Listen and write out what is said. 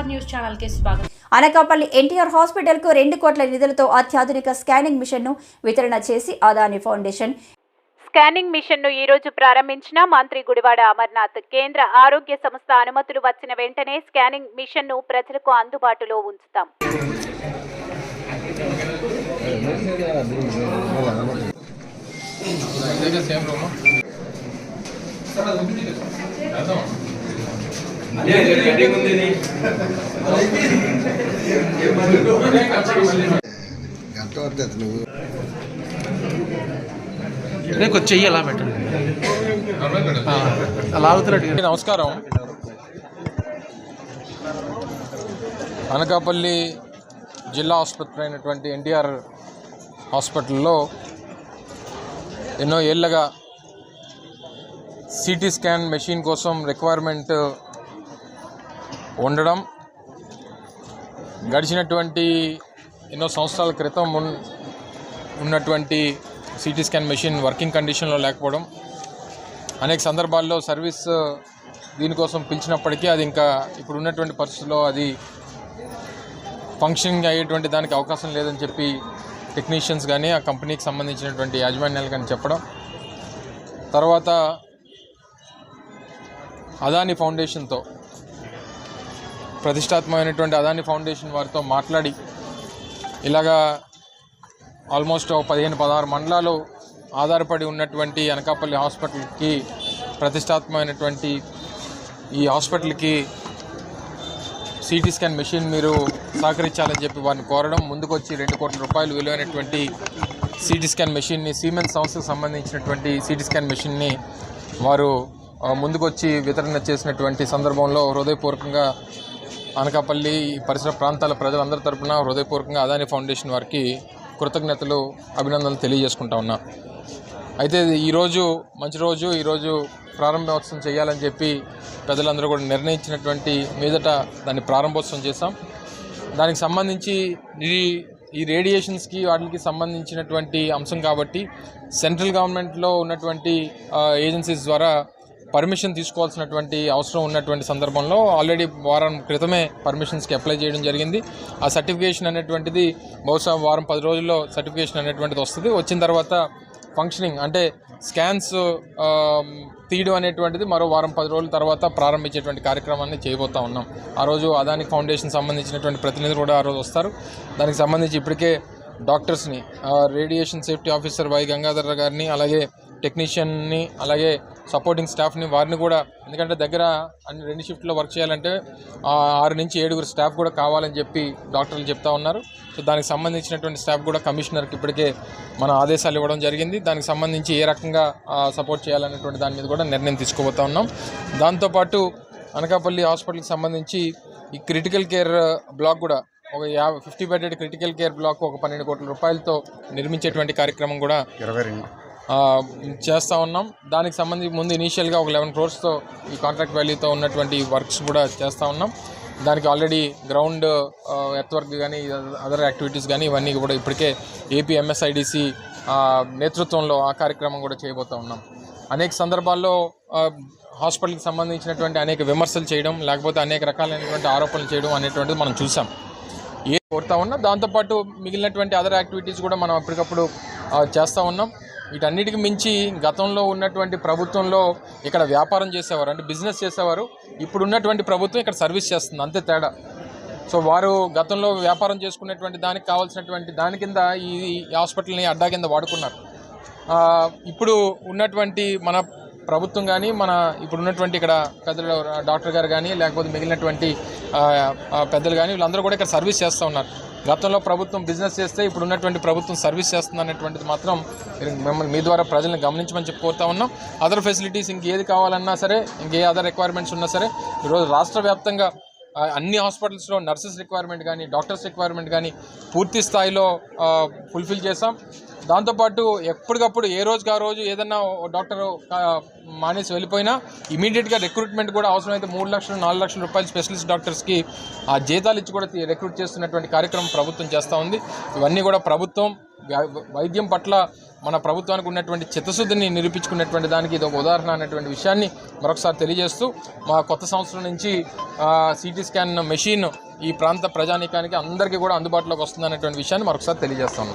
Power news ఛానల్కి స్వాగతం. అనకాపల్లి ఎన్టీఆర్ హాస్పిటల్కు రెండు కోట్ల నిధులతో అత్యాధునిక స్కానింగ్ మిషన్ను వితరణ చేసి అదాని ఫౌండేషన్. స్కానింగ్ మిషన్ను ఈ రోజు ప్రారంభించిన మంత్రి గుడివాడ అమర్నాథ్ కేంద్ర ఆరోగ్య సంస్థ అనుమతులు వచ్చిన వెంటనే స్కానింగ్ మిషన్ను ప్రజలకు అందుబాటులో ఉంచుతాం. గంట పడుతుంది నువ్వు చెయ్యి అలా పెట్టండి. అలా అవుతున్నట్టు నమస్కారం. అనకాపల్లి జిల్లా ఆసుపత్రి అయినటువంటి ఎన్టీఆర్ హాస్పిటల్లో ఎన్నో ఏళ్ళగా సిటీ స్కాన్ మెషిన్ కోసం రిక్వైర్మెంట్ ఉండడం గడిచినటువంటి ఎన్నో సంవత్సరాల క్రితం ఉన్- ఉన్నటువంటి సిటీ స్కాన్ మెషిన్ వర్కింగ్ కండిషన్లో లేకపోవడం అనేక సందర్భాల్లో సర్వీస్ దీనికోసం పిలిచినప్పటికీ అది ఇంకా ఇప్పుడు ఉన్నటువంటి పరిస్థితుల్లో అది ఫంక్షనింగ్ అయ్యేటువంటి దానికి అవకాశం లేదని చెప్పి టెక్నీషియన్స్ కానీ ఆ కంపెనీకి సంబంధించినటువంటి యాజమాన్యాలు కానీ చెప్పడం. తర్వాత అదాని ఫౌండేషన్తో ప్రతిష్టాత్మకమైనటువంటి అదాని ఫౌండేషన్ వారితో మాట్లాడి ఇలాగా ఆల్మోస్ట్ పదిహేను పదహారు మండలాలు ఆధారపడి ఉన్నటువంటి అనకాపల్లి హాస్పిటల్కి ప్రతిష్టాత్మకమైనటువంటి ఈ హాస్పిటల్కి సిటీ స్కాన్ మెషిన్ మీరు సహకరించాలని చెప్పి వారిని కోరడం ముందుకొచ్చి రెండు కోట్ల రూపాయలు విలువైనటువంటి సిటీ స్కాన్ మెషిన్ని సిమెంట్ సంస్థకు సంబంధించినటువంటి సిటీ స్కాన్ మెషిన్ని వారు ముందుకొచ్చి వితరణ చేసినటువంటి సందర్భంలో హృదయపూర్వకంగా అనకాపల్లి పరిసర ప్రాంతాల ప్రజలందరి తరపున హృదయపూర్వకంగా అదాని ఫౌండేషన్ వారికి కృతజ్ఞతలు అభినందనలు తెలియజేసుకుంటా ఉన్నా. అయితే ఈరోజు మంచి రోజు ఈరోజు ప్రారంభోత్సవం చేయాలని చెప్పి ప్రజలందరూ కూడా నిర్ణయించినటువంటి మీదట దాన్ని ప్రారంభోత్సవం చేశాం. దానికి సంబంధించి ఇది ఈ రేడియేషన్స్కి వాటికి సంబంధించినటువంటి అంశం కాబట్టి సెంట్రల్ గవర్నమెంట్లో ఉన్నటువంటి ఏజెన్సీస్ ద్వారా పర్మిషన్ తీసుకోవాల్సినటువంటి అవసరం ఉన్నటువంటి సందర్భంలో ఆల్రెడీ వారం క్రితమే పర్మిషన్స్కి అప్లై చేయడం జరిగింది. ఆ సర్టిఫికేషన్ అనేటువంటిది బహుశా వారం పది రోజుల్లో సర్టిఫికేషన్ అనేటువంటిది వస్తుంది. వచ్చిన తర్వాత ఫంక్షనింగ్ అంటే స్కాన్స్ తీయడం అనేటువంటిది మరో వారం పది రోజుల తర్వాత ప్రారంభించేటువంటి కార్యక్రమాన్ని చేయబోతా ఉన్నాం. ఆ రోజు అదాని ఫౌండేషన్ సంబంధించినటువంటి ప్రతినిధులు కూడా ఆ రోజు వస్తారు. దానికి సంబంధించి ఇప్పటికే డాక్టర్స్ని radiation safety officer Y Gangadhar గారిని అలాగే టెక్నీషియన్ని అలాగే సపోర్టింగ్ స్టాఫ్ని వారిని కూడా ఎందుకంటే దగ్గర అన్ని రెండు షిఫ్ట్లో వర్క్ చేయాలంటే ఆరు నుంచి ఏడుగురు స్టాఫ్ కూడా కావాలని చెప్పి డాక్టర్లు చెప్తా ఉన్నారు. సో దానికి సంబంధించినటువంటి స్టాఫ్ కూడా కమిషనర్కి ఇప్పటికే మన ఆదేశాలు ఇవ్వడం జరిగింది. దానికి సంబంధించి ఏ రకంగా సపోర్ట్ చేయాలనేటువంటి దాని మీద కూడా నిర్ణయం తీసుకోబోతా ఉన్నాం. దాంతోపాటు అనకాపల్లి హాస్పిటల్కి సంబంధించి ఈ క్రిటికల్ కేర్ బ్లాక్ కూడా ఒక యాభై fifty bedded critical care block ఒక పన్నెండు కోట్ల రూపాయలతో నిర్మించేటువంటి కార్యక్రమం కూడా ఇరవై రెండు. చేస్తూ ఉన్నాం. దానికి సంబంధించి ముందు ఇనీషియల్గా ఒక లెవెన్ క్రోర్స్తో ఈ కాంట్రాక్ట్ వాల్యూతో ఉన్నటువంటి వర్క్స్ కూడా చేస్తూ ఉన్నాం. దానికి ఆల్రెడీ గ్రౌండ్ ఎత్వర్క్ కానీ అదర్ యాక్టివిటీస్ కానీ ఇవన్నీ కూడా ఇప్పటికే ఏపీ ఎంఎస్ఐడిసి నేతృత్వంలో ఆ కార్యక్రమం కూడా చేయబోతూ ఉన్నాం. అనేక సందర్భాల్లో హాస్పిటల్కి సంబంధించినటువంటి అనేక విమర్శలు చేయడం లేకపోతే అనేక రకాలైనటువంటి ఆరోపణలు చేయడం అనేటువంటిది మనం చూసాం. ఏ కోరుతా ఉన్నా దాంతోపాటు మిగిలినటువంటి అదర్ యాక్టివిటీస్ కూడా మనం అప్పటికప్పుడు చేస్తూ ఉన్నాం. వీటన్నిటికి మించి గతంలో ఉన్నటువంటి ప్రభుత్వంలో ఇక్కడ వ్యాపారం చేసేవారు అంటే బిజినెస్ చేసేవారు. ఇప్పుడు ఉన్నటువంటి ప్రభుత్వం ఇక్కడ సర్వీస్ చేస్తుంది అంతే తేడా. సో వారు గతంలో వ్యాపారం చేసుకునేటువంటి దానికి కావాల్సినటువంటి దాని కింద ఈ హాస్పిటల్ని అడ్డా కింద వాడుకున్నారు. ఇప్పుడు ఉన్నటువంటి మన ప్రభుత్వం కానీ మన ఇప్పుడు ఉన్నటువంటి ఇక్కడ పెద్దలు డాక్టర్ గారు కానీ లేకపోతే మిగిలినటువంటి పెద్దలు కానీ వీళ్ళందరూ కూడా ఇక్కడ సర్వీస్ చేస్తూ ఉన్నారు. గతంలో ప్రభుత్వం బిజినెస్ చేస్తే ఇప్పుడు ఉన్నటువంటి ప్రభుత్వం సర్వీస్ చేస్తుంది అనేటువంటిది మాత్రం మిమ్మల్ని మీ ద్వారా ప్రజల్ని గమనించమని చెప్పి కోరుతా ఉన్నాం. అదర్ ఫెసిలిటీస్ ఇంకేది కావాలన్నా సరే ఇంకే అదర్ రిక్వైర్మెంట్స్ ఉన్నా సరే ఈరోజు రాష్ట్ర వ్యాప్తంగా అన్ని హాస్పిటల్స్లో నర్సెస్ రిక్వైర్మెంట్ కానీ డాక్టర్స్ రిక్వైర్మెంట్ కానీ పూర్తి స్థాయిలో ఫుల్ఫిల్ చేసాం దాంతోపాటు ఎప్పటికప్పుడు ఏ రోజుకి ఆ రోజు ఏదన్నా ఓ డాక్టర్ మానేసి వెళ్ళిపోయినా ఇమీడియట్గా రిక్రూట్మెంట్ కూడా అవసరమైతే మూడు లక్షలు నాలుగు లక్షల రూపాయలు స్పెషలిస్ట్ డాక్టర్స్కి ఆ జీతాలు ఇచ్చి కూడా రిక్రూట్ చేస్తున్నటువంటి కార్యక్రమం ప్రభుత్వం చేస్తూ ఉంది. ఇవన్నీ కూడా ప్రభుత్వం వై- వైద్యం పట్ల మన ప్రభుత్వానికి ఉన్నటువంటి చిత్తశుద్ధిని నిరూపించుకున్నటువంటి దానికి ఇది ఒక ఉదాహరణ అనేటువంటి విషయాన్ని మరొకసారి తెలియజేస్తూ మా కొత్త సంవత్సరం నుంచి సిటీ స్కాన్ మెషిన్ ఈ ప్రాంత ప్రజానీకానికి అందరికీ కూడా అందుబాటులోకి వస్తుందనేటువంటి విషయాన్ని మరొకసారి తెలియజేస్తాను